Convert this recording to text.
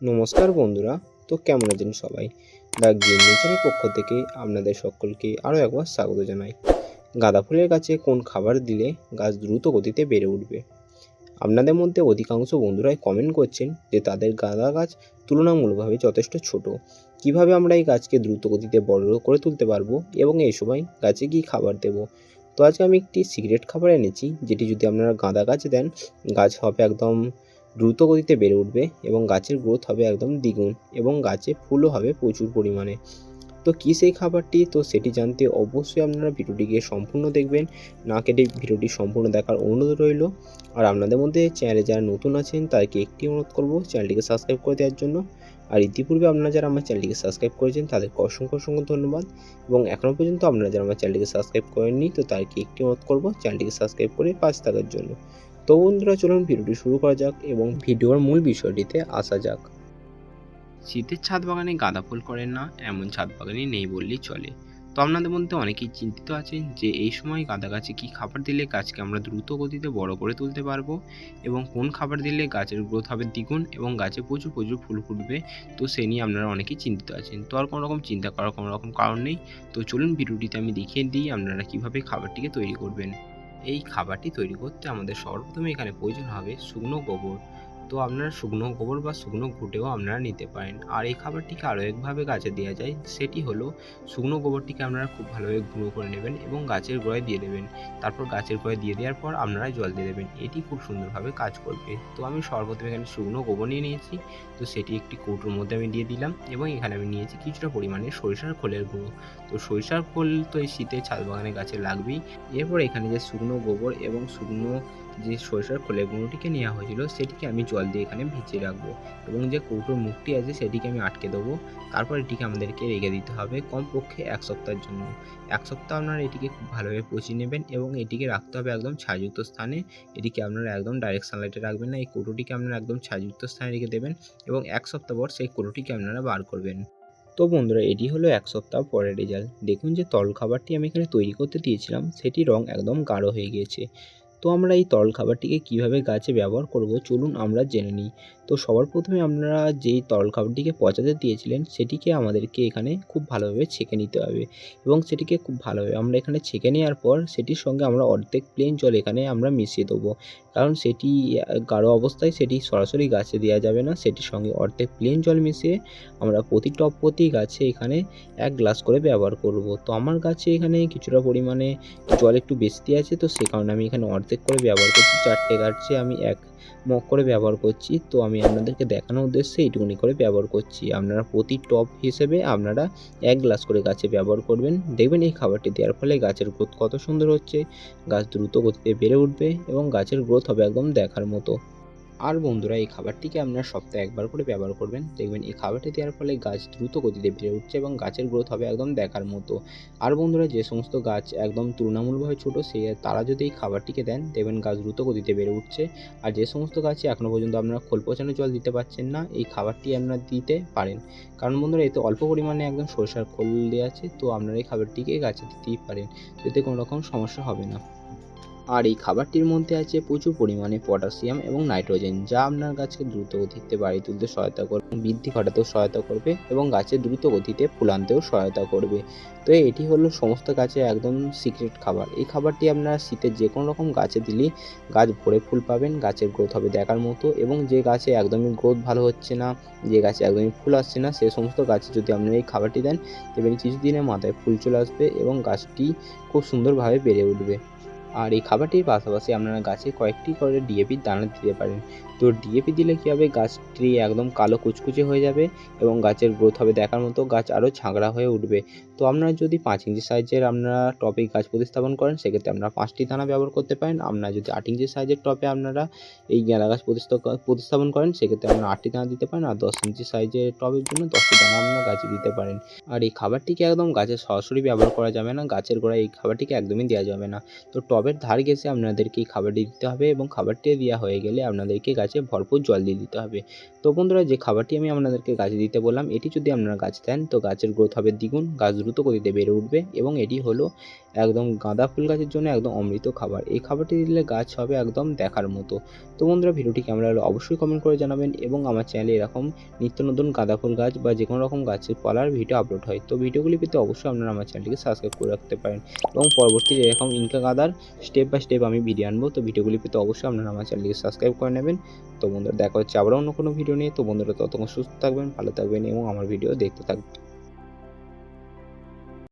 নমস্কার বন্ধুরা, তো কেমন আছেন সবাই? দ্য গ্রিন নেচারের পক্ষ থেকে আপনাদের সকলকে আরও একবার স্বাগত জানাই। গাঁদা ফুলের গাছে কোন খাবার দিলে গাছ দ্রুত গতিতে বেড়ে উঠবে? আপনাদের মধ্যে অধিকাংশ বন্ধুরাই কমেন্ট করছেন যে তাদের গাঁদা গাছ তুলনামূলকভাবে যথেষ্ট ছোট। কীভাবে আমরা এই গাছকে দ্রুত গতিতে বড় করে তুলতে পারব এবং এই সময় গাছে কী খাবার দেব? তো আজকে আমি একটি সিগারেট খাবার এনেছি, যেটি যদি আপনারা গাঁদা গাছ দেন, গাছ হবে একদম দ্রুত গতিতে বেড়ে উঠবে এবং গাছের গ্রোথ হবে একদম দ্বিগুণ এবং গাছে ফুলও হবে প্রচুর পরিমাণে। তো কী সেই খাবারটি? তো সেটি জানতে অবশ্যই আপনারা ভিডিওটিকে সম্পূর্ণ দেখবেন। না কেটে ভিডিওটি সম্পূর্ণ দেখার অনুরোধ রইল। আর আপনাদের মধ্যে চ্যানেলে যারা নতুন আছেন, তাদেরকে একটি অনুরোধ করব চ্যানেলটিকে সাবস্ক্রাইব করে দেওয়ার জন্য। আর ইতিপূর্বে আপনারা যারা আমার চ্যানেলটিকে সাবস্ক্রাইব করেছেন, তাদেরকে অসংখ্য অসংখ্য ধন্যবাদ। এবং এখনও পর্যন্ত আপনারা যারা আমার চ্যানেলটিকে সাবস্ক্রাইব করেননি, তো তাদেরকে একটি অনুরোধ করব চ্যানেলটিকে সাবস্ক্রাইব করে পাশ থাকার জন্য। তো বন্ধুরা, চলুন ভিডিওটি শুরু করা যাক এবং ভিডিওর মূল বিষয়টিতে আসা যাক। শীতের ছাদ বাগানে গাঁদা ফুল করেন না, এমন ছাদ বাগানে নেই বললেই চলে। তো আপনাদের মধ্যে অনেকেই চিন্তিত আছেন যে, এই সময় গাঁদা গাছে কী খাবার দিলে গাছকে আমরা দ্রুত গতিতে বড় করে তুলতে পারব এবং কোন খাবার দিলে গাছের গ্রোথ হবে দ্বিগুণ এবং গাছে প্রচুর প্রচুর ফুল ফুটবে? তো সে নিয়ে আপনারা অনেকেই চিন্তিত আছেন। তো আর কোনো রকম চিন্তা করার কোনো রকম কারণ নেই। তো চলুন ভিডিওটিতে আমি দেখিয়ে দিই আপনারা কীভাবে খাবারটিকে তৈরি করবেন। এই খাবারটি তৈরি করতে আমাদের সর্বপ্রথমে এখানে প্রয়োজন হবে শুকনো গোবর। তো আপনারা শুকনো গোবর বা শুকনো ঘুঁটেও আপনারা নিতে পারেন। আর এই খাবারটিকে আরও একভাবে গাছে দেওয়া যায়, সেটি হলো শুকনো গোবরটিকে আপনারা খুব ভালোভাবে গুঁড়ো করে নেবেন এবং গাছের গোড়ায় দিয়ে দেবেন। তারপর গাছের গোড়ায় দিয়ে দেওয়ার পর আপনারা জল দিয়ে দেবেন। এটি খুব সুন্দরভাবে কাজ করবে। তো আমি সর্বপ্রথমে এখানে শুকনো গোবর নিয়ে নিয়েছি। তো সেটি একটি কৌটোর মধ্যে আমি দিয়ে দিলাম এবং এখানে আমি নিয়েছি কিছুটা পরিমাণে সরিষার খোলের গুঁড়ো। তো সরিষার খোল তো এই শীতে ছাদ বাগানে গাছে লাগবেই। এরপর এখানে যে শুকনো গোবর এবং শুকনো যে সরিষার খোলের গুঁড়োটিকে নেওয়া হয়েছিল, সেটিকে আমি জল দিয়ে এখানে ভিজিয়ে রাখব এবং যে কৌটোর মুখটি আছে সেটিকে আমি আটকে দেবো। তারপর এটিকে আমাদেরকে রেখে দিতে হবে কমপক্ষে এক সপ্তাহের জন্য। এক সপ্তাহ আপনারা এটিকে খুব ভালোভাবে পচিয়ে নেবেন এবং এটিকে রাখতে হবে একদম ছায়াযুক্ত স্থানে। এটিকে আপনারা একদম ডাইরেক্ট সানলাইটে রাখবেন না, এই কৌটোটিকে আপনারা একদম ছায়াযুক্ত স্থানে রেখে দেবেন এবং এক সপ্তাহ পর সেই কৌটোটিকে আপনারা বার করবেন। তো বন্ধুরা, এটি হলো এক সপ্তাহ পরের রেজাল্ট দেখুন যে তরল খাবারটি আমি এখানে তৈরি করতে দিয়েছিলাম, সেটি রং একদম গাঢ় হয়ে গিয়েছে। তো আমরা এই তরল খাবারটিকে কীভাবে গাছে ব্যবহার করব চলুন আমরা জেনে নিই। তো সবার প্রথমে আপনারা যেই তরল খাবারটিকে পচাতে দিয়েছিলেন সেটিকে আমাদেরকে এখানে খুব ভালোভাবে ছেঁকে নিতে হবে এবং সেটিকে খুব ভালোভাবে আমরা এখানে ছেঁকে নেওয়ার পর সেটির সঙ্গে আমরা অর্ধেক প্লেন জল এখানে আমরা মিশিয়ে দেবো। কারণ সেটি, গাঢ় অবস্থায় সেটি সরাসরি গাছে দেওয়া যাবে না, সেটির সঙ্গে অর্ধেক প্লেন জল মিশিয়ে আমরা প্রতি টব প্রতি গাছে এখানে এক গ্লাস করে ব্যবহার করব। তো আমার গাছে এখানে কিছুটা পরিমাণে জল একটু বেশি আছে, তো সে কারণে আমি এখানে অর্ধেক করে ব্যবহার করছি, চারটে গাছে আমি এক মগ করে ব্যবহার করছি। তো আমি আপনাদেরকে দেখানোর উদ্দেশ্যে এইটুকুনি করে ব্যবহার করছি। আপনারা প্রতি টপ হিসেবে আপনারা এক গ্লাস করে গাছে ব্যবহার করবেন। দেখবেন এই খাবারটি দেওয়ার ফলে গাছের গ্রোথ কত সুন্দর হচ্ছে, গাছ দ্রুত গতিতে বেড়ে উঠবে এবং গাছের গ্রোথ হবে একদম দেখার মতো। আর বন্ধুরা, এই খাবারটিকে আপনারা সপ্তাহে একবার করে ব্যবহার করবেন। দেখবেন এই খাবারটি দেওয়ার ফলে গাছ দ্রুত গতিতে বেড়ে উঠছে এবং গাছের গ্রোথ হবে একদম দেখার মতো। আর বন্ধুরা, যে সমস্ত গাছ একদম তুলনামূলকভাবে ছোটো, সে তারা যদি এই খাবারটিকে দেন, দেখবেন গাছ দ্রুত গতিতে বেড়ে উঠছে। আর যে সমস্ত গাছে এখনও পর্যন্ত আপনারা খোল পচানো জল দিতে পারছেন না, এই খাবারটি আপনারা দিতে পারেন। কারণ বন্ধুরা, এতে অল্প পরিমাণে একদম সরষার খোল দেওয়া আছে, তো আপনারা এই খাবারটিকে গাছে দিতেই পারেন এতে কোনো রকম সমস্যা হবে না। আর এই খাবারটির মধ্যে আছে প্রচুর পরিমাণে পটাশিয়াম এবং নাইট্রোজেন, যা আপনার গাছকে দ্রুত গতিতে বাড়ি তুলতে সহায়তা করবে বৃদ্ধি ঘটাতেও সহায়তা করবে, এবং গাছের দ্রুত গতিতে ফুল আনতেও সহায়তা করবে। তো এটি হলো সমস্ত গাছে একদম সিক্রেট খাবার। এই খাবারটি আপনারা শীতের যে কোনো রকম গাছে দিলেই গাছ ভরে ফুল পাবেন, গাছের গ্রোথ হবে দেখার মতো, এবং যে গাছে একদমই গ্রোথ ভালো হচ্ছে না, যে গাছে একদমই ফুল আসছে না, সে সমস্ত গাছে যদি আপনারা এই খাবারটি দেন দেখবেন কিছুদিনের মাথায় ফুল চলে আসবে এবং গাছটি খুব সুন্দরভাবে বেড়ে উঠবে। আর এই খাবারটির পাশাপাশি আপনারা গাছে কয়েকটি করে ডিএপির দানা দিতে পারেন। তো ডিএপি দিলে কী হবে? গাছটি একদম কালো কুচকুচে হয়ে যাবে এবং গাছের গ্রোথ হবে দেখার মতো, গাছ আরও ঝাঁকড়া হয়ে উঠবে। তো আপনারা যদি পাঁচ ইঞ্চি সাইজের আপনারা টপে গাছ প্রতিস্থাপন করেন, সেক্ষেত্রে আপনারা পাঁচটি দানা ব্যবহার করতে পারেন। আপনারা যদি আট ইঞ্চি সাইজের টপে আপনারা এই গাঁদা গাছ প্রতিস্থা- প্রতিস্থাপন করেন, সেক্ষেত্রে আপনারা আটটি দানা দিতে পারেন আর দশ ইঞ্চি সাইজের টবের জন্য দশটি দানা আপনারা গাছে দিতে পারেন। আর এই খাবারটিকে একদম গাছে সরাসরি ব্যবহার করা যাবে না, গাছের গোড়ায় এই খাবারটিকে একদমই দেওয়া যাবে না। তো টবে টবের ধার গেছে আপনাদেরকে খাবারটি দিতে হবে এবং খাবারটি দেওয়া হয়ে গেলে আপনাদেরকে গাছে ভরপুর জল দিয়ে দিতে হবে। তো বন্ধুরা, যে খাবারটি আমি আপনাদেরকে গাছে দিতে বললাম, এটি যদি আপনারা গাছ দেন, তো গাছের গ্রোথ হবে দ্বিগুণ। গাছ দ্রুত গতিতে বেড়ে উঠবে এবং এটি হলো একদম গাঁদা ফুল গাছের জন্য একদম অমৃত খাবার। এই খাবারটি দিলে গাছ হবে একদম দেখার মতো। তো বন্ধুরা, ভিডিওটি কেমন লাগল অবশ্যই কমেন্ট করে জানাবেন এবং আমার চ্যানেলে এরকম নিত্য নতুন গাঁদা ফুল গাছ বা যে কোনো রকম গাছের পালার ভিডিও আপলোড হয়। তো ভিডিওগুলি পেতে অবশ্যই আপনারা আমার চ্যানেলটিকে সাবস্ক্রাইব করে রাখতে পারেন এবং পরবর্তীতে এরকম ইনকা গাঁদার স্টেপ বাই স্টেপ আমি ভিডিও আনব। তো ভিডিওগুলি পেতে অবশ্যই আপনারা আমার চ্যানেলটিকে সাবস্ক্রাইব করে নেবেন। তো বন্ধুরা, দেখা হচ্ছে আবার অন্য কোনো ভিডিও নিয়ে। তো বন্ধুরা, ততক্ষণ সুস্থ থাকবেন, ভালো থাকবেন এবং আমার ভিডিও দেখতে থাকবেন।